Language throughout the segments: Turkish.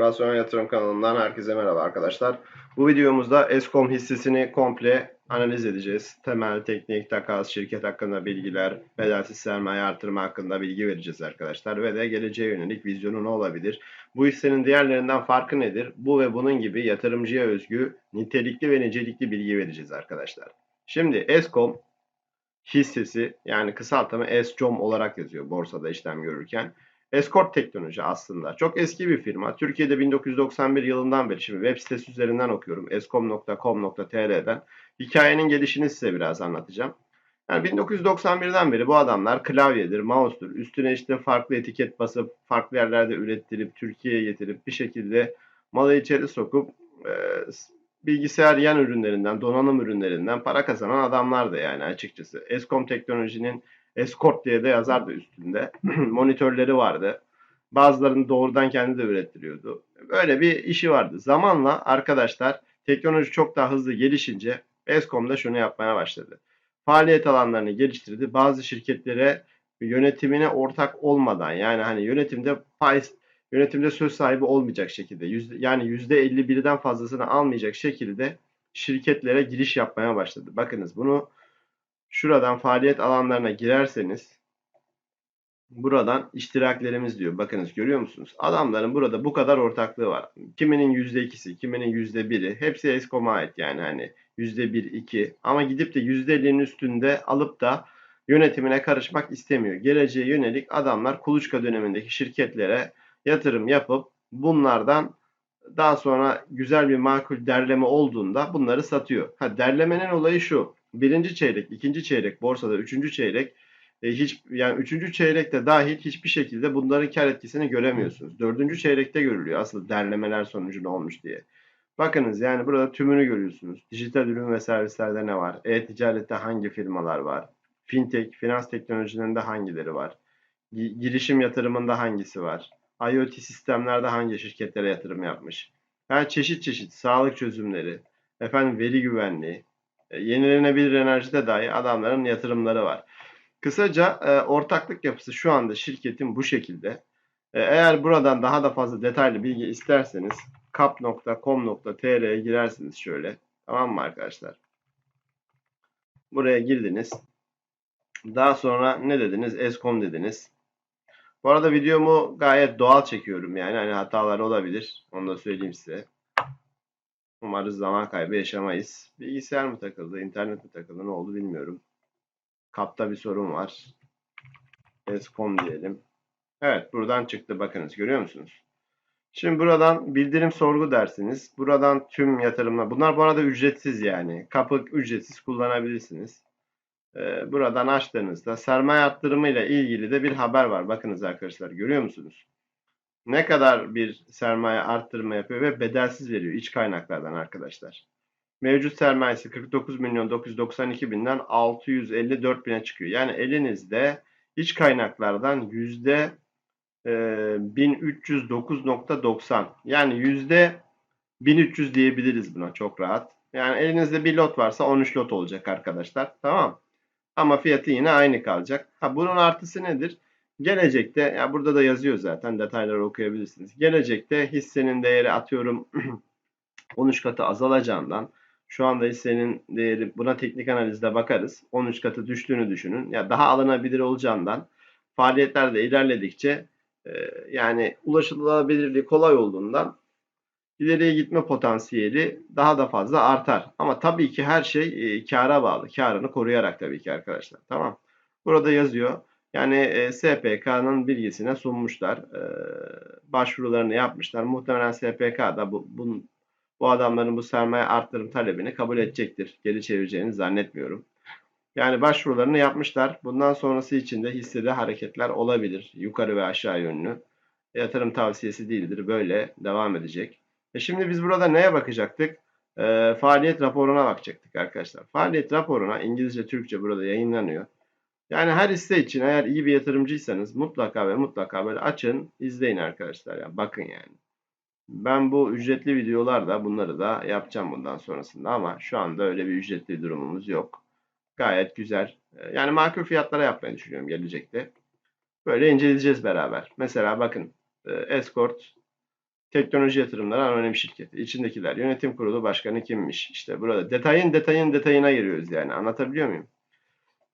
Rasyonel Yatırım kanalından herkese merhaba arkadaşlar. Bu videomuzda Eskom hissesini komple analiz edeceğiz. Temel, teknik, takas, şirket hakkında bilgiler, bedelsiz sermaye artırma hakkında bilgi vereceğiz arkadaşlar. Ve de geleceğe yönelik vizyonu ne olabilir? Bu hissenin diğerlerinden farkı nedir? Bu ve bunun gibi yatırımcıya özgü nitelikli ve nicelikli bilgi vereceğiz arkadaşlar. Şimdi Eskom hissesi yani kısaltımı Escom olarak yazıyor borsada işlem görürken. Escort Teknoloji aslında. Çok eski bir firma. Türkiye'de 1991 yılından beri şimdi web sitesi üzerinden okuyorum. escom.com.tr'den. Hikayenin gelişini size biraz anlatacağım. Yani 1991'den beri bu adamlar klavyedir, mouse'dur. Üstüne işte farklı etiket basıp farklı yerlerde ürettirip Türkiye'ye getirip bir şekilde malı içeri sokup e, bilgisayar yan ürünlerinden, donanım ürünlerinden para kazanan adamlar da yani açıkçası. Escom Teknoloji'nin Escort diye de yazardı üstünde. Monitörleri vardı. Bazılarını doğrudan kendi de ürettiriyordu. Böyle bir işi vardı. Zamanla arkadaşlar teknoloji çok daha hızlı gelişince Escom da şunu yapmaya başladı. Faaliyet alanlarını geliştirdi. Bazı şirketlere yönetimine ortak olmadan yani hani yönetimde pay yönetimde söz sahibi olmayacak şekilde yüzde, yani %51'den fazlasını almayacak şekilde şirketlere giriş yapmaya başladı. Bakınız bunu şuradan faaliyet alanlarına girerseniz buradan iştiraklerimiz diyor. Bakınız görüyor musunuz? Adamların burada bu kadar ortaklığı var. Kiminin %2'si, kiminin %1'i. Hepsi Eskom'a ait yani hani %1, 2. Ama gidip de %50'nin üstünde alıp da yönetimine karışmak istemiyor. Geleceğe yönelik adamlar kuluçka dönemindeki şirketlere yatırım yapıp bunlardan daha sonra güzel bir makul derleme olduğunda bunları satıyor. Ha derlemenin olayı şu birinci çeyrek, ikinci çeyrek borsada, üçüncü çeyrek e, hiç yani üçüncü çeyrekte dahil hiçbir şekilde bunların kar etkisini göremiyorsunuz. Dördüncü çeyrekte görülüyor asıl derlemeler sonucu ne olmuş diye. Bakınız yani burada tümünü görüyorsunuz. Dijital ürün ve servislerde ne var? E-ticarette hangi firmalar var? Fintech, finans teknolojilerinde hangileri var? Girişim yatırımında hangisi var? IoT sistemlerde hangi şirketlere yatırım yapmış? Yani çeşit çeşit sağlık çözümleri, efendim veri güvenliği, yenilenebilir enerjide dahi adamların yatırımları var. Kısaca e, ortaklık yapısı şu anda şirketin bu şekilde. E, eğer buradan daha da fazla detaylı bilgi isterseniz kap.com.tr'ye girersiniz şöyle. Tamam mı arkadaşlar? Buraya girdiniz. Daha sonra ne dediniz? Eskom dediniz. Bu arada videomu gayet doğal çekiyorum yani. Hani hatalar olabilir. Onu da söyleyeyim size. Umarız zaman kaybı yaşamayız. Bilgisayar mı takıldı, internet mi takıldı ne oldu bilmiyorum. Kapta bir sorun var. Escom diyelim. Evet buradan çıktı bakınız görüyor musunuz? Şimdi buradan bildirim sorgu dersiniz. Buradan tüm yatırımlar. Bunlar bu arada ücretsiz yani. Kapı ücretsiz kullanabilirsiniz. Ee, buradan açtığınızda sermaye arttırımı ile ilgili de bir haber var. Bakınız arkadaşlar görüyor musunuz? Ne kadar bir sermaye arttırma yapıyor ve bedelsiz veriyor iç kaynaklardan arkadaşlar. Mevcut sermayesi 49 milyon 992 binden 654 bine çıkıyor. Yani elinizde iç kaynaklardan yüzde 1309.90 yani yüzde 1300 diyebiliriz buna çok rahat. Yani elinizde bir lot varsa 13 lot olacak arkadaşlar. Tamam. Ama fiyatı yine aynı kalacak. Ha bunun artısı nedir? Gelecekte ya burada da yazıyor zaten detayları okuyabilirsiniz. Gelecekte hissenin değeri atıyorum 13 katı azalacağından şu anda hissenin değeri buna teknik analizde bakarız. 13 katı düştüğünü düşünün. Ya daha alınabilir olacağından faaliyetler de ilerledikçe e, yani ulaşılabilirliği kolay olduğundan ileriye gitme potansiyeli daha da fazla artar. Ama tabii ki her şey e, kâra bağlı. Karını koruyarak tabii ki arkadaşlar. Tamam. Burada yazıyor. Yani e, SPK'nın bilgisine sunmuşlar. E, başvurularını yapmışlar. Muhtemelen SPK da bu, bu, bu adamların bu sermaye arttırım talebini kabul edecektir. Geri çevireceğini zannetmiyorum. Yani başvurularını yapmışlar. Bundan sonrası için de hissede hareketler olabilir. Yukarı ve aşağı yönlü. Yatırım tavsiyesi değildir. Böyle devam edecek. E şimdi biz burada neye bakacaktık? E, faaliyet raporuna bakacaktık arkadaşlar. Faaliyet raporuna İngilizce, Türkçe burada yayınlanıyor. Yani her hisse için eğer iyi bir yatırımcıysanız mutlaka ve mutlaka böyle açın, izleyin arkadaşlar ya. Bakın yani. Ben bu ücretli videolarda bunları da yapacağım bundan sonrasında ama şu anda öyle bir ücretli durumumuz yok. Gayet güzel. Yani makul fiyatlara yapmayı düşünüyorum gelecekte. Böyle inceleyeceğiz beraber. Mesela bakın e, Escort Teknoloji Yatırımları Anonim Şirketi. İçindekiler. Yönetim Kurulu Başkanı kimmiş? İşte burada detayın detayın detayına giriyoruz yani. Anlatabiliyor muyum?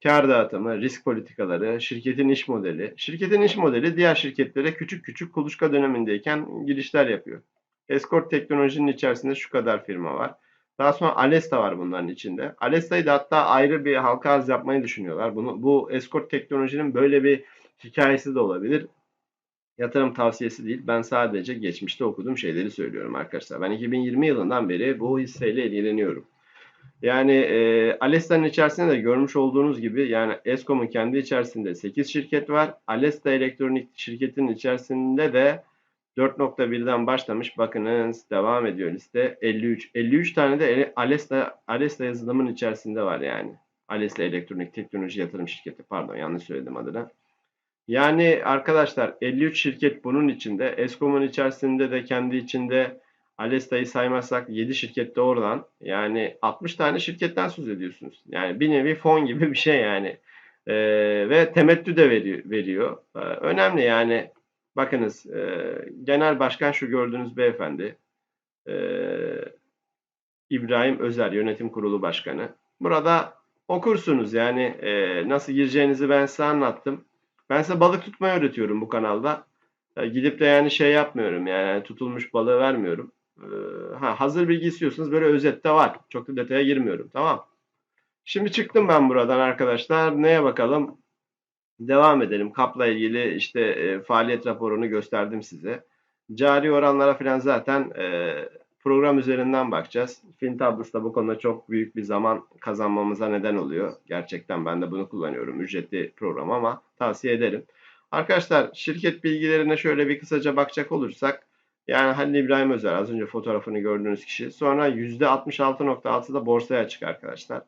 Kar dağıtımı, risk politikaları, şirketin iş modeli. Şirketin iş modeli diğer şirketlere küçük küçük kuluçka dönemindeyken girişler yapıyor. Escort teknolojinin içerisinde şu kadar firma var. Daha sonra Alesta var bunların içinde. Alesta'yı da hatta ayrı bir halka arz yapmayı düşünüyorlar. Bunu, bu Escort teknolojinin böyle bir hikayesi de olabilir. Yatırım tavsiyesi değil. Ben sadece geçmişte okuduğum şeyleri söylüyorum arkadaşlar. Ben 2020 yılından beri bu hisseyle ilgileniyorum. Yani e, Alesta'nın içerisinde de görmüş olduğunuz gibi yani Eskom'un kendi içerisinde 8 şirket var. Alesta Elektronik şirketinin içerisinde de 4.1'den başlamış. Bakınız devam ediyor liste. 53. 53 tane de Alesta, Alesta yazılımın içerisinde var yani. Alesta Elektronik Teknoloji Yatırım Şirketi. Pardon yanlış söyledim adına. Yani arkadaşlar 53 şirket bunun içinde. Eskom'un içerisinde de kendi içinde Alesta'yı saymazsak 7 şirket de oradan. Yani 60 tane şirketten söz ediyorsunuz. Yani bir nevi fon gibi bir şey yani. Ee, ve temettü de veriyor. veriyor. Ee, önemli yani. Bakınız e, genel başkan şu gördüğünüz beyefendi. E, İbrahim Özer yönetim kurulu başkanı. Burada okursunuz yani e, nasıl gireceğinizi ben size anlattım. Ben size balık tutmayı öğretiyorum bu kanalda. E, gidip de yani şey yapmıyorum yani tutulmuş balığı vermiyorum. E, ha, hazır bilgi istiyorsanız böyle özette var. Çok da detaya girmiyorum tamam. Şimdi çıktım ben buradan arkadaşlar. Neye bakalım? Devam edelim. Kapla ilgili işte e, faaliyet raporunu gösterdim size. Cari oranlara falan zaten e, program üzerinden bakacağız. Fintablus da bu konuda çok büyük bir zaman kazanmamıza neden oluyor. Gerçekten ben de bunu kullanıyorum. Ücretli program ama tavsiye ederim. Arkadaşlar şirket bilgilerine şöyle bir kısaca bakacak olursak yani Halil İbrahim Özer az önce fotoğrafını gördüğünüz kişi. Sonra %66.6'da borsaya açık arkadaşlar.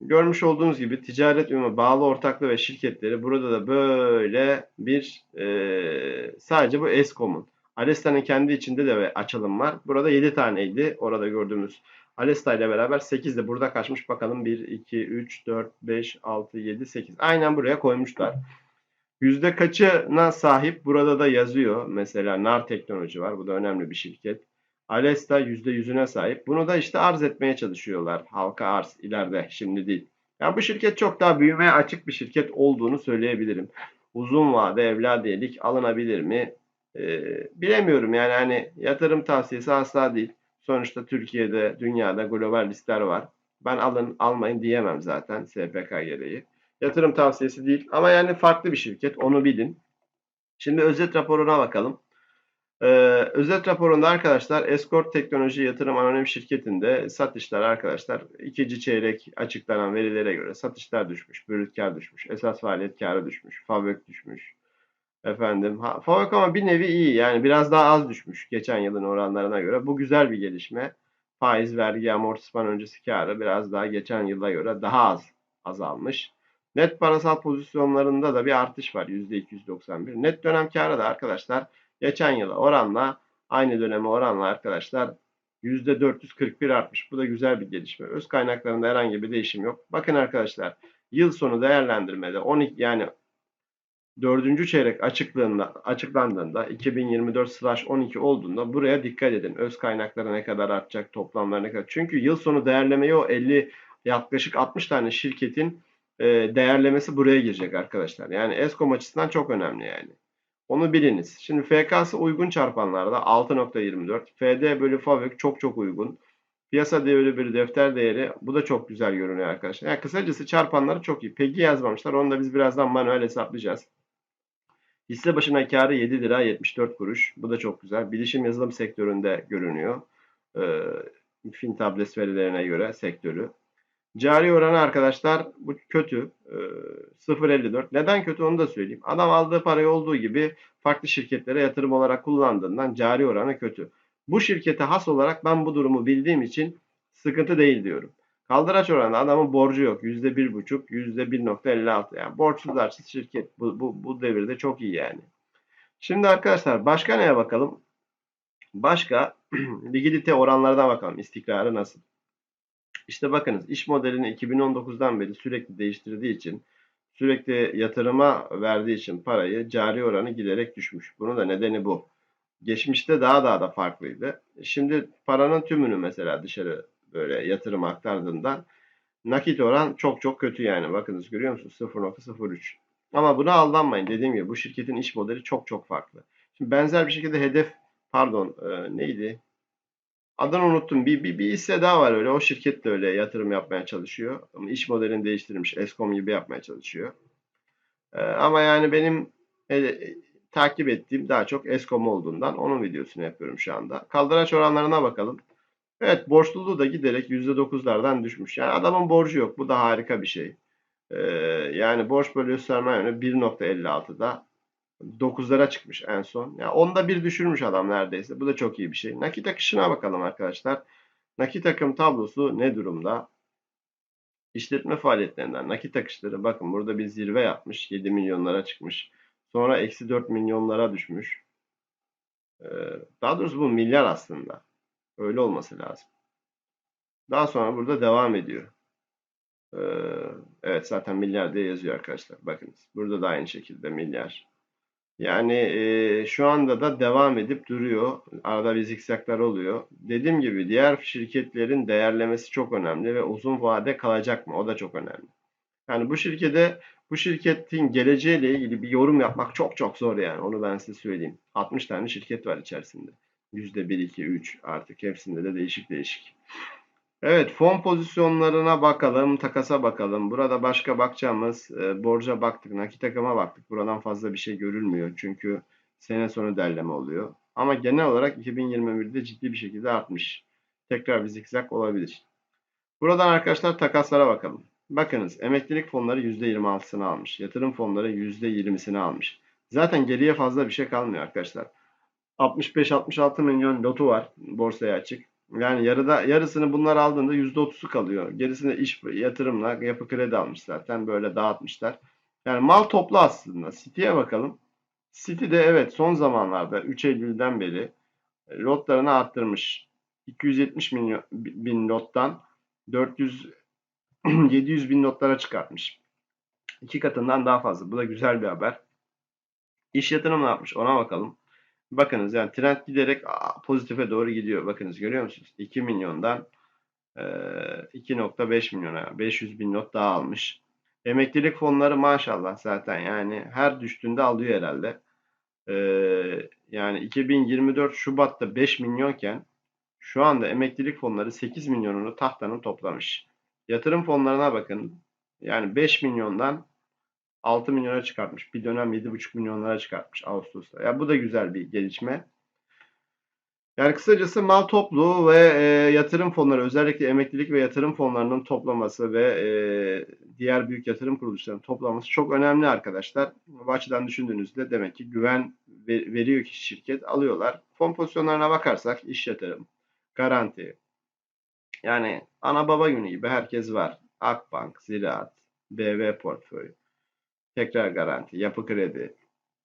Görmüş olduğunuz gibi ticaret ünvanı, bağlı ortaklığı ve şirketleri burada da böyle bir e, sadece bu Eskom'un. Alesta'nın kendi içinde de açılım var. Burada 7 taneydi. Orada gördüğümüz Alesta ile beraber 8 de burada kaçmış. Bakalım 1, 2, 3, 4, 5, 6, 7, 8. Aynen buraya koymuşlar. Yüzde kaçına sahip burada da yazıyor. Mesela NAR Teknoloji var. Bu da önemli bir şirket. Alesta %100'üne sahip. Bunu da işte arz etmeye çalışıyorlar. Halka arz ileride şimdi değil. Yani bu şirket çok daha büyümeye açık bir şirket olduğunu söyleyebilirim. Uzun vade evladiyelik alınabilir mi? Ee, bilemiyorum yani hani yatırım tavsiyesi asla değil. Sonuçta Türkiye'de, dünyada global listeler var. Ben alın almayın diyemem zaten SPK gereği. Yatırım tavsiyesi değil ama yani farklı bir şirket onu bilin. Şimdi özet raporuna bakalım. Ee, özet raporunda arkadaşlar Escort Teknoloji Yatırım Anonim Şirketi'nde satışlar arkadaşlar ikinci çeyrek açıklanan verilere göre satışlar düşmüş, brüt kar düşmüş, esas faaliyet karı düşmüş, fabrik düşmüş. Efendim, fabrik ama bir nevi iyi yani biraz daha az düşmüş geçen yılın oranlarına göre. Bu güzel bir gelişme. Faiz, vergi, amortisman öncesi karı biraz daha geçen yıla göre daha az azalmış. Net parasal pozisyonlarında da bir artış var %291. Net dönem karı da arkadaşlar geçen yıla oranla aynı döneme oranla arkadaşlar %441 artmış. Bu da güzel bir gelişme. Öz kaynaklarında herhangi bir değişim yok. Bakın arkadaşlar yıl sonu değerlendirmede 12 yani 4. çeyrek açıklığında açıklandığında 2024/12 olduğunda buraya dikkat edin. Öz kaynakları ne kadar artacak, toplamları ne kadar. Çünkü yıl sonu değerlemeyi o 50 yaklaşık 60 tane şirketin e, değerlemesi buraya girecek arkadaşlar. Yani Eskom açısından çok önemli yani. Onu biliniz. Şimdi FK'sı uygun çarpanlarda 6.24. FD bölü FAVÖK çok çok uygun. Piyasa değeri bir defter değeri. Bu da çok güzel görünüyor arkadaşlar. Yani kısacası çarpanları çok iyi. Peki yazmamışlar. Onu da biz birazdan manuel hesaplayacağız. Hisse başına karı 7 lira 74 kuruş. Bu da çok güzel. Bilişim yazılım sektöründe görünüyor. Ee, Fintables verilerine göre sektörü. Cari oranı arkadaşlar bu kötü. E, ee, 0.54. Neden kötü onu da söyleyeyim. Adam aldığı parayı olduğu gibi farklı şirketlere yatırım olarak kullandığından cari oranı kötü. Bu şirkete has olarak ben bu durumu bildiğim için sıkıntı değil diyorum. Kaldıraç oranı adamın borcu yok. %1.5, %1.56 yani borçsuz harçsız şirket. Bu, bu, bu devirde çok iyi yani. Şimdi arkadaşlar başka neye bakalım? Başka likidite oranlarına bakalım. İstikrarı nasıl? İşte bakınız iş modelini 2019'dan beri sürekli değiştirdiği için sürekli yatırıma verdiği için parayı cari oranı giderek düşmüş. Bunun da nedeni bu. Geçmişte daha daha da farklıydı. Şimdi paranın tümünü mesela dışarı böyle yatırım aktardığından nakit oran çok çok kötü yani. Bakınız görüyor musunuz? 0.03. Ama buna aldanmayın. Dediğim gibi bu şirketin iş modeli çok çok farklı. Şimdi benzer bir şekilde hedef pardon e, neydi? Adını unuttum. Bir, bir, bir hisse daha var öyle. O şirket de öyle yatırım yapmaya çalışıyor. Ama iş modelini değiştirmiş. Eskom gibi yapmaya çalışıyor. E, ama yani benim e, takip ettiğim daha çok Eskom olduğundan onun videosunu yapıyorum şu anda. Kaldıraç oranlarına bakalım. Evet borçluluğu da giderek %9'lardan düşmüş. Yani adamın borcu yok. Bu da harika bir şey. Ee, yani borç bölü sermaye yönü 1.56'da 9'lara çıkmış en son. Yani onda bir düşürmüş adam neredeyse. Bu da çok iyi bir şey. Nakit akışına bakalım arkadaşlar. Nakit akım tablosu ne durumda? İşletme faaliyetlerinden nakit akışları bakın burada bir zirve yapmış. 7 milyonlara çıkmış. Sonra eksi 4 milyonlara düşmüş. Ee, daha doğrusu bu milyar aslında. Öyle olması lazım. Daha sonra burada devam ediyor. Ee, evet zaten milyar diye yazıyor arkadaşlar. Bakınız. Burada da aynı şekilde milyar. Yani e, şu anda da devam edip duruyor. Arada bir zikzaklar oluyor. Dediğim gibi diğer şirketlerin değerlemesi çok önemli ve uzun vade kalacak mı? O da çok önemli. Yani bu şirkete bu şirketin geleceğiyle ilgili bir yorum yapmak çok çok zor yani. Onu ben size söyleyeyim. 60 tane şirket var içerisinde. %1, 2, 3 artık hepsinde de değişik değişik. Evet fon pozisyonlarına bakalım, takasa bakalım. Burada başka bakacağımız e, borca baktık, nakit akıma baktık. Buradan fazla bir şey görülmüyor çünkü sene sonu derleme oluyor. Ama genel olarak 2021'de ciddi bir şekilde artmış. Tekrar bir zikzak olabilir. Buradan arkadaşlar takaslara bakalım. Bakınız emeklilik fonları %26'sını almış. Yatırım fonları %20'sini almış. Zaten geriye fazla bir şey kalmıyor arkadaşlar. 65-66 milyon lotu var borsaya açık. Yani yarıda yarısını bunlar aldığında %30'u kalıyor. Gerisini iş yatırımla yapı kredi almış zaten böyle dağıtmışlar. Yani mal toplu aslında. City'ye bakalım. City de evet son zamanlarda 3 Eylül'den beri lotlarını arttırmış. 270 milyon bin lottan 400 700 bin lotlara çıkartmış. İki katından daha fazla. Bu da güzel bir haber. İş yatırım ne yapmış ona bakalım. Bakınız yani trend giderek pozitife doğru gidiyor. Bakınız görüyor musunuz? 2 milyondan 2.5 milyona 500 bin not daha almış. Emeklilik fonları maşallah zaten yani her düştüğünde alıyor herhalde. yani 2024 Şubat'ta 5 milyonken şu anda emeklilik fonları 8 milyonunu tahtanın toplamış. Yatırım fonlarına bakın. Yani 5 milyondan 6 milyona çıkartmış. Bir dönem 7,5 milyonlara çıkartmış Ağustos'ta. Ya bu da güzel bir gelişme. Yani kısacası mal toplu ve e, yatırım fonları özellikle emeklilik ve yatırım fonlarının toplaması ve e, diğer büyük yatırım kuruluşlarının toplaması çok önemli arkadaşlar. Bu açıdan düşündüğünüzde demek ki güven veriyor ki şirket alıyorlar. Fon pozisyonlarına bakarsak iş yatırım, garanti. Yani ana baba günü gibi herkes var. Akbank, Ziraat, BV portföy, tekrar garanti, yapı kredi.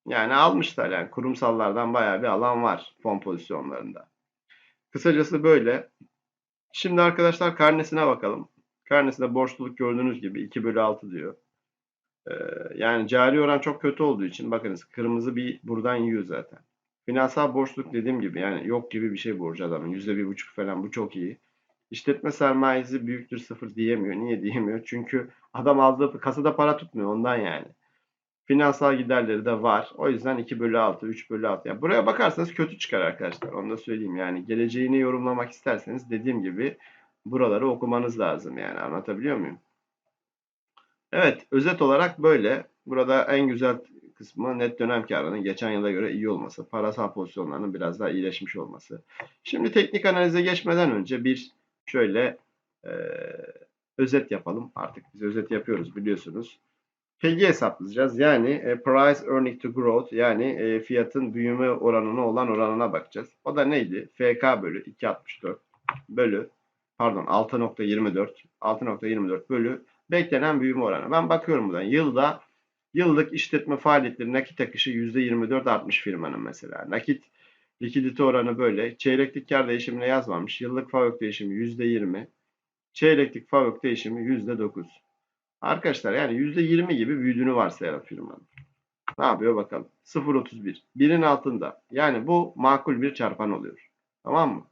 Yani almışlar yani kurumsallardan bayağı bir alan var fon pozisyonlarında. Kısacası böyle. Şimdi arkadaşlar karnesine bakalım. Karnesinde borçluluk gördüğünüz gibi 2 bölü 6 diyor. Ee, yani cari oran çok kötü olduğu için bakınız kırmızı bir buradan yiyor zaten. Finansal borçluluk dediğim gibi yani yok gibi bir şey borcu adamın. %1,5 falan bu çok iyi. İşletme sermayesi büyüktür sıfır diyemiyor. Niye diyemiyor? Çünkü adam aldığı kasada para tutmuyor ondan yani. Finansal giderleri de var. O yüzden 2 bölü 6, 3 bölü 6. Yani buraya bakarsanız kötü çıkar arkadaşlar. Onu da söyleyeyim. Yani geleceğini yorumlamak isterseniz dediğim gibi buraları okumanız lazım. Yani anlatabiliyor muyum? Evet özet olarak böyle. Burada en güzel kısmı net dönem karının geçen yıla göre iyi olması. Parasal pozisyonlarının biraz daha iyileşmiş olması. Şimdi teknik analize geçmeden önce bir şöyle e, özet yapalım. Artık biz özet yapıyoruz biliyorsunuz. PEG'i hesaplayacağız. Yani e, Price Earning to Growth yani e, fiyatın büyüme oranına olan oranına bakacağız. O da neydi? FK bölü 2.64 bölü pardon 6.24 6.24 bölü beklenen büyüme oranı. Ben bakıyorum buradan. Yılda yıllık işletme faaliyetleri nakit akışı %24 artmış firmanın mesela. Nakit likidite oranı böyle. Çeyreklik kar değişimine yazmamış. Yıllık FAVÖK değişimi %20. Çeyreklik FAVÖK değişimi %9. Arkadaşlar yani %20 gibi büyüdüğünü varsayalım firmanın. Ne yapıyor bakalım. 0.31. Birin altında. Yani bu makul bir çarpan oluyor. Tamam mı?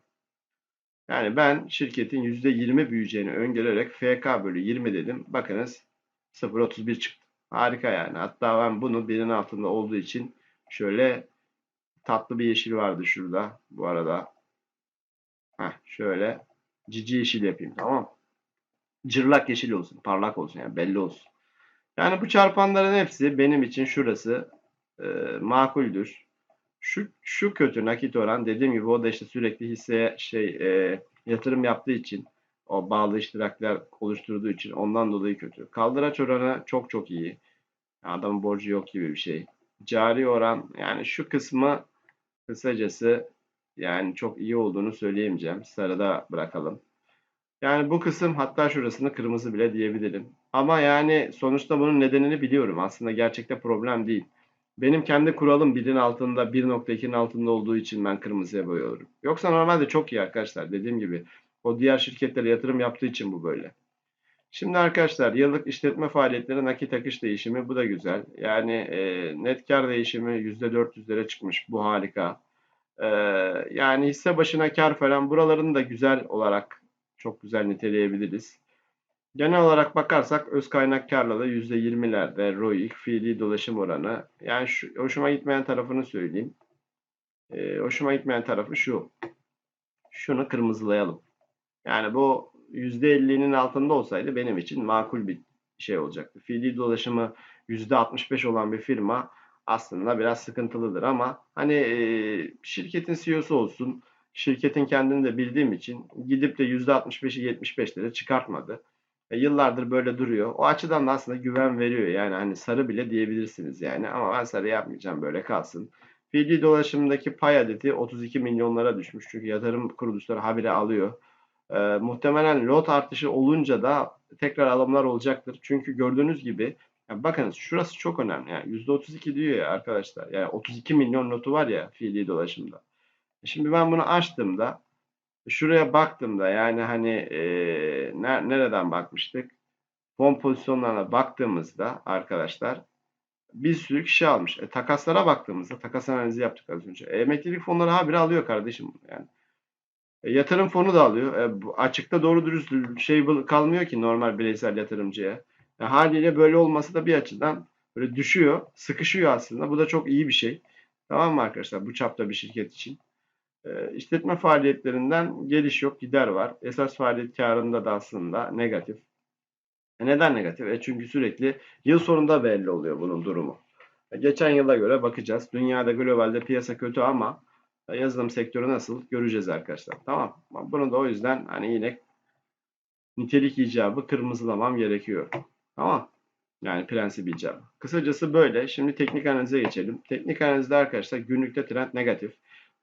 Yani ben şirketin %20 büyüyeceğini öngörerek FK bölü 20 dedim. Bakınız 0.31 çıktı. Harika yani. Hatta ben bunu birin altında olduğu için şöyle tatlı bir yeşil vardı şurada. Bu arada. Heh, şöyle cici yeşil yapayım tamam? Cırlak yeşil olsun. Parlak olsun yani belli olsun. Yani bu çarpanların hepsi benim için şurası e, makuldür. Şu, şu kötü nakit oran dediğim gibi o da işte sürekli hisseye şey e, yatırım yaptığı için o bağlı iştirakler oluşturduğu için ondan dolayı kötü. Kaldıraç oranı çok çok iyi. Adamın borcu yok gibi bir şey. Cari oran yani şu kısmı kısacası yani çok iyi olduğunu söyleyemeyeceğim. Sarıda bırakalım. Yani bu kısım hatta şurasını kırmızı bile diyebilirim. Ama yani sonuçta bunun nedenini biliyorum. Aslında gerçekte problem değil. Benim kendi kuralım 1'in altında 1.2'nin altında olduğu için ben kırmızıya boyuyorum. Yoksa normalde çok iyi arkadaşlar. Dediğim gibi o diğer şirketlere yatırım yaptığı için bu böyle. Şimdi arkadaşlar yıllık işletme faaliyetleri nakit akış değişimi bu da güzel. Yani e, net kar değişimi %400'lere çıkmış. Bu harika. E, yani hisse başına kar falan buralarını da güzel olarak çok güzel niteleyebiliriz. Genel olarak bakarsak öz kaynak karlılığı %20'lerde, ROIC, fiili dolaşım oranı. Yani şu, hoşuma gitmeyen tarafını söyleyeyim. E, hoşuma gitmeyen tarafı şu. Şunu kırmızılayalım. Yani bu %50'nin altında olsaydı benim için makul bir şey olacaktı. Fiili dolaşımı %65 olan bir firma aslında biraz sıkıntılıdır ama hani e, şirketin CEO'su olsun, şirketin kendini de bildiğim için gidip de %65'i 75'lere çıkartmadı. E, yıllardır böyle duruyor. O açıdan da aslında güven veriyor. Yani hani sarı bile diyebilirsiniz yani. Ama ben sarı yapmayacağım böyle kalsın. Fiili dolaşımdaki pay adeti 32 milyonlara düşmüş. Çünkü yatırım kuruluşları habire alıyor. E, muhtemelen lot artışı olunca da tekrar alımlar olacaktır. Çünkü gördüğünüz gibi yani bakınız şurası çok önemli. Yani %32 diyor ya arkadaşlar. Yani 32 milyon notu var ya fiili dolaşımda. Şimdi ben bunu açtığımda şuraya baktığımda yani hani e, nereden bakmıştık? Fon pozisyonlarına baktığımızda arkadaşlar bir sürü kişi almış. E, takaslara baktığımızda takas analizi yaptık az önce. E, emeklilik fonları habire alıyor kardeşim yani. E, yatırım fonu da alıyor. E, açıkta doğru dürüst şey kalmıyor ki normal bireysel yatırımcıya. E, haliyle böyle olması da bir açıdan böyle düşüyor, sıkışıyor aslında. Bu da çok iyi bir şey. Tamam mı arkadaşlar? Bu çapta bir şirket için. E, işletme faaliyetlerinden geliş yok, gider var. Esas faaliyet karında da aslında negatif. E, neden negatif? E çünkü sürekli yıl sonunda belli oluyor bunun durumu. E, geçen yıla göre bakacağız. Dünyada globalde piyasa kötü ama yazılım sektörü nasıl göreceğiz arkadaşlar. Tamam. Bunu da o yüzden hani yine nitelik icabı kırmızılamam gerekiyor. Tamam. Yani prensip icabı. Kısacası böyle. Şimdi teknik analize geçelim. Teknik analizde arkadaşlar günlükte trend negatif.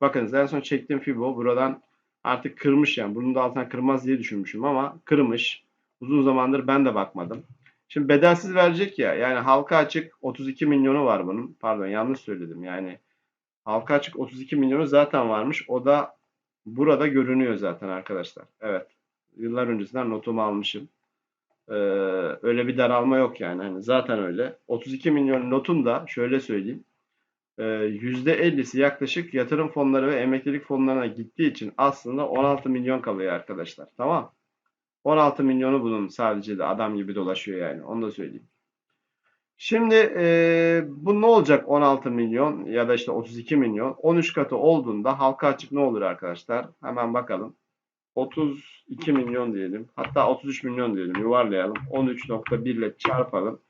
Bakın en son çektiğim Fibo buradan artık kırmış yani. Bunun da altına kırmaz diye düşünmüşüm ama kırmış. Uzun zamandır ben de bakmadım. Şimdi bedelsiz verecek ya. Yani halka açık 32 milyonu var bunun. Pardon yanlış söyledim. Yani halka açık 32 milyonu zaten varmış. O da burada görünüyor zaten arkadaşlar. Evet. Yıllar öncesinden notumu almışım. Ee, öyle bir daralma yok yani. Hani zaten öyle. 32 milyon notun da şöyle söyleyeyim. %50'si yaklaşık yatırım fonları ve emeklilik fonlarına gittiği için aslında 16 milyon kalıyor arkadaşlar. Tamam. 16 milyonu bunun sadece de adam gibi dolaşıyor yani. Onu da söyleyeyim. Şimdi e, bu ne olacak 16 milyon ya da işte 32 milyon? 13 katı olduğunda halka açık ne olur arkadaşlar? Hemen bakalım. 32 milyon diyelim. Hatta 33 milyon diyelim. Yuvarlayalım. 13.1 ile çarpalım.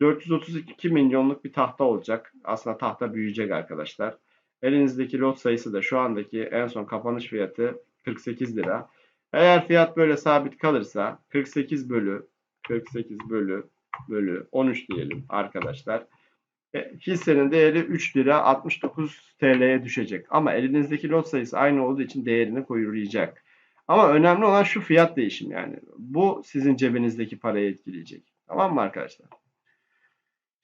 432 milyonluk bir tahta olacak. Aslında tahta büyüyecek arkadaşlar. Elinizdeki lot sayısı da şu andaki en son kapanış fiyatı 48 lira. Eğer fiyat böyle sabit kalırsa 48 bölü 48 bölü bölü 13 diyelim arkadaşlar. E, hissenin değeri 3 lira 69 TL'ye düşecek. Ama elinizdeki lot sayısı aynı olduğu için değerini koruyacak. Ama önemli olan şu fiyat değişim yani. Bu sizin cebinizdeki parayı etkileyecek. Tamam mı arkadaşlar?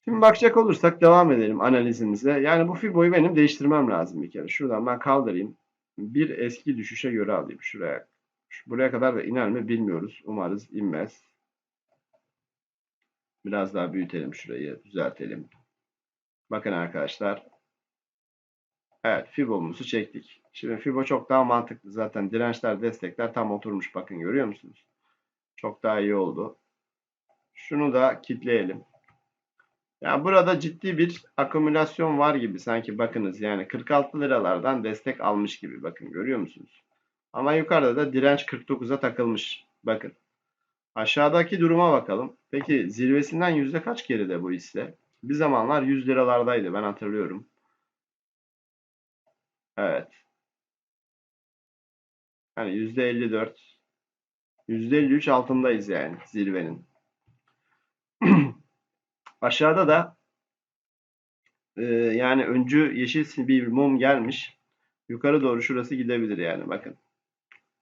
Şimdi bakacak olursak devam edelim analizimize. Yani bu Fibo'yu benim değiştirmem lazım bir kere. Şuradan ben kaldırayım. Bir eski düşüşe göre alayım şuraya. Buraya kadar da iner mi bilmiyoruz. Umarız inmez. Biraz daha büyütelim şurayı. Düzeltelim. Bakın arkadaşlar. Evet Fibo'muzu çektik. Şimdi Fibo çok daha mantıklı. Zaten dirençler, destekler tam oturmuş. Bakın görüyor musunuz? Çok daha iyi oldu. Şunu da kitleyelim. Ya burada ciddi bir akümülasyon var gibi sanki bakınız yani 46 liralardan destek almış gibi bakın görüyor musunuz? Ama yukarıda da direnç 49'a takılmış. Bakın. Aşağıdaki duruma bakalım. Peki zirvesinden yüzde kaç geride bu hisse? Bir zamanlar 100 liralardaydı ben hatırlıyorum. Evet. Yani %54 %53 altındayız yani zirvenin. Aşağıda da e, yani öncü yeşil bir mum gelmiş. Yukarı doğru şurası gidebilir yani bakın.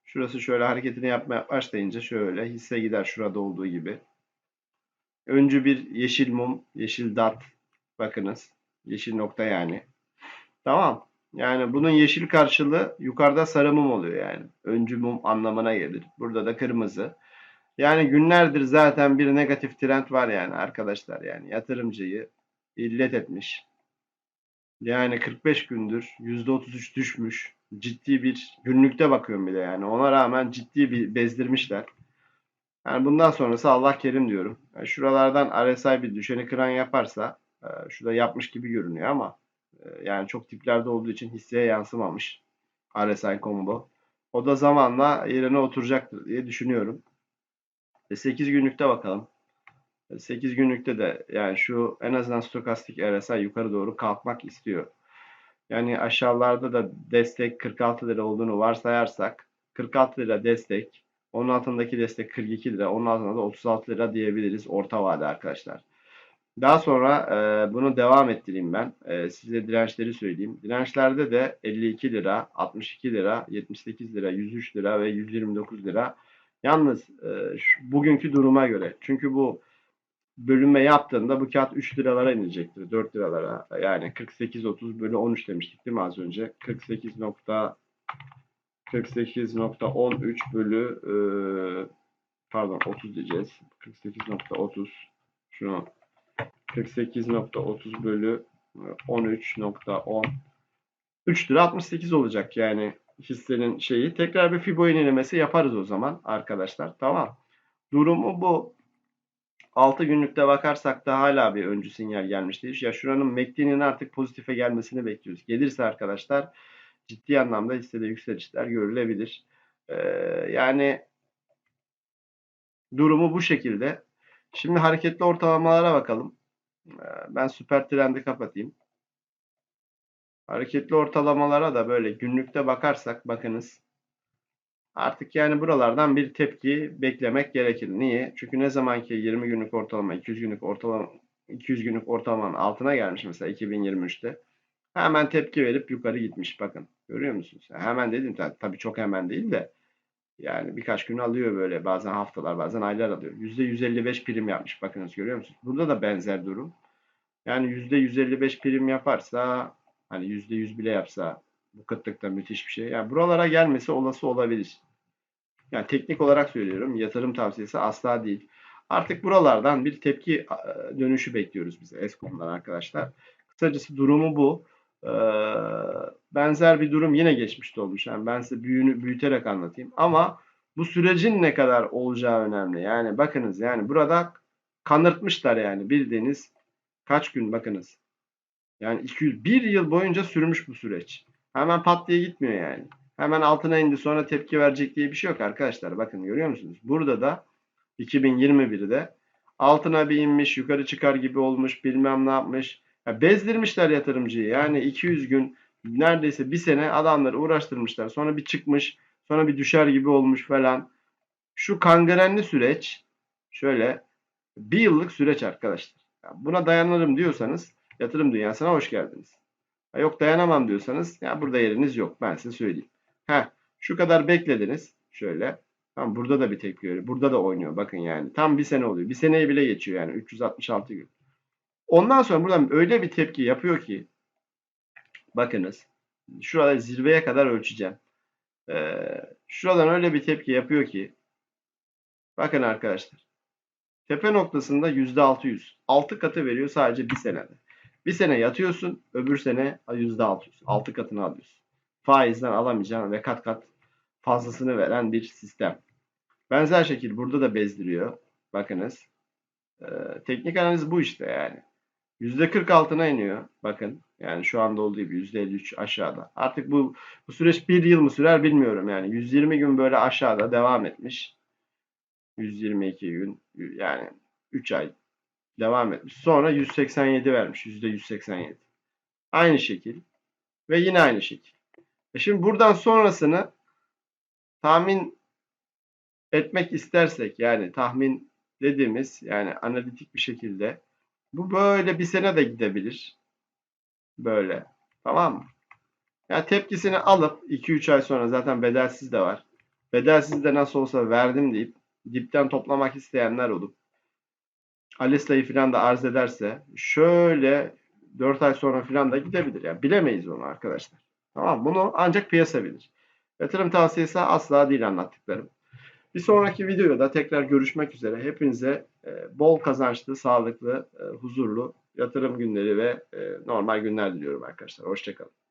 Şurası şöyle hareketini yapmaya başlayınca şöyle hisse gider şurada olduğu gibi. Öncü bir yeşil mum, yeşil dot bakınız. Yeşil nokta yani. Tamam. Yani bunun yeşil karşılığı yukarıda sarı mum oluyor yani. Öncü mum anlamına gelir. Burada da kırmızı. Yani günlerdir zaten bir negatif trend var yani arkadaşlar yani yatırımcıyı illet etmiş. Yani 45 gündür %33 düşmüş. Ciddi bir günlükte bakıyorum bile yani. Ona rağmen ciddi bir bezdirmişler. Yani bundan sonrası Allah kerim diyorum. Yani şuralardan RSI bir düşeni kıran yaparsa e, şurada yapmış gibi görünüyor ama e, yani çok tiplerde olduğu için hisseye yansımamış RSI combo. O da zamanla yerine oturacaktır diye düşünüyorum. 8 günlükte bakalım. 8 günlükte de yani şu en azından stokastik RSI yukarı doğru kalkmak istiyor. Yani aşağılarda da destek 46 lira olduğunu varsayarsak 46 lira destek, onun altındaki destek 42 lira, onun altında da 36 lira diyebiliriz orta vade arkadaşlar. Daha sonra e, bunu devam ettireyim ben. E, size dirençleri söyleyeyim. Dirençlerde de 52 lira, 62 lira, 78 lira, 103 lira ve 129 lira. Yalnız e, şu, bugünkü duruma göre. Çünkü bu bölünme yaptığında bu kağıt 3 liralara inecektir. 4 liralara. Yani 48.30 bölü 13 demiştik değil mi az önce? 48 nokta 48.13 bölü e, pardon 30 diyeceğiz. 48.30 şunu 48.30 bölü 13.10 3 lira 68 olacak yani hissenin şeyi. Tekrar bir Fibo yenilemesi yaparız o zaman arkadaşlar. Tamam. Durumu bu. 6 günlükte bakarsak da hala bir öncü sinyal gelmiş değil. Ya şuranın MACD'nin artık pozitife gelmesini bekliyoruz. Gelirse arkadaşlar ciddi anlamda hissede yükselişler görülebilir. Ee, yani durumu bu şekilde. Şimdi hareketli ortalamalara bakalım. Ee, ben süper trendi kapatayım. Hareketli ortalamalara da böyle günlükte bakarsak bakınız Artık yani buralardan bir tepki beklemek gerekir. Niye? Çünkü ne zaman ki 20 günlük ortalama, 200 günlük ortalama 200 günlük ortalamanın altına gelmiş mesela 2023'te. Hemen tepki verip yukarı gitmiş bakın. Görüyor musunuz? Hemen dedim tabii çok hemen değil de yani birkaç gün alıyor böyle. Bazen haftalar, bazen aylar alıyor. %155 prim yapmış. Bakınız görüyor musunuz? Burada da benzer durum. Yani %155 prim yaparsa hani %100 bile yapsa bu kıtlıkta müthiş bir şey. Yani buralara gelmesi olası olabilir. Yani teknik olarak söylüyorum. Yatırım tavsiyesi asla değil. Artık buralardan bir tepki dönüşü bekliyoruz bize Eskom'dan arkadaşlar. Kısacası durumu bu. Ee, benzer bir durum yine geçmişte olmuş. Yani ben size büyüğünü büyüterek anlatayım. Ama bu sürecin ne kadar olacağı önemli. Yani bakınız yani burada kanırtmışlar yani bildiğiniz kaç gün bakınız. Yani 201 yıl boyunca sürmüş bu süreç. Hemen pat diye gitmiyor yani. Hemen altına indi sonra tepki verecek diye bir şey yok arkadaşlar. Bakın görüyor musunuz? Burada da 2021'de altına bir inmiş, yukarı çıkar gibi olmuş, bilmem ne yapmış. Ya bezdirmişler yatırımcıyı. Yani 200 gün neredeyse bir sene adamları uğraştırmışlar. Sonra bir çıkmış, sonra bir düşer gibi olmuş falan. Şu kangrenli süreç şöyle bir yıllık süreç arkadaşlar. Buna dayanırım diyorsanız yatırım dünyasına hoş geldiniz. Yok dayanamam diyorsanız ya burada yeriniz yok. Ben size söyleyeyim. Heh, şu kadar beklediniz. Şöyle. Tamam burada da bir tepki veriyor. Burada da oynuyor. Bakın yani. Tam bir sene oluyor. Bir seneye bile geçiyor yani. 366 gün. Ondan sonra buradan öyle bir tepki yapıyor ki bakınız. Şurada zirveye kadar ölçeceğim. Ee, şuradan öyle bir tepki yapıyor ki bakın arkadaşlar. Tepe noktasında %600. 6 katı veriyor sadece bir senede. Bir sene yatıyorsun, öbür sene yüzde altı, altı katını alıyorsun. Faizden alamayacağın ve kat kat fazlasını veren bir sistem. Benzer şekil burada da bezdiriyor. Bakınız. Ee, teknik analiz bu işte yani. %40 altına iniyor. Bakın yani şu anda olduğu gibi %53 aşağıda. Artık bu bu süreç bir yıl mı sürer bilmiyorum yani. 120 gün böyle aşağıda devam etmiş. 122 gün yani 3 ay devam etmiş. Sonra 187 vermiş. %187. Aynı şekil. Ve yine aynı şekil. E şimdi buradan sonrasını tahmin etmek istersek yani tahmin dediğimiz yani analitik bir şekilde bu böyle bir sene de gidebilir. Böyle. Tamam mı? Ya tepkisini alıp 2-3 ay sonra zaten bedelsiz de var. Bedelsiz de nasıl olsa verdim deyip dipten toplamak isteyenler olup Alisa'yı falan da arz ederse şöyle 4 ay sonra falan da gidebilir. Yani bilemeyiz onu arkadaşlar. Tamam Bunu ancak piyasa bilir. Yatırım tavsiyesi asla değil anlattıklarım. Bir sonraki videoda tekrar görüşmek üzere. Hepinize e, bol kazançlı, sağlıklı, e, huzurlu yatırım günleri ve e, normal günler diliyorum arkadaşlar. Hoşçakalın.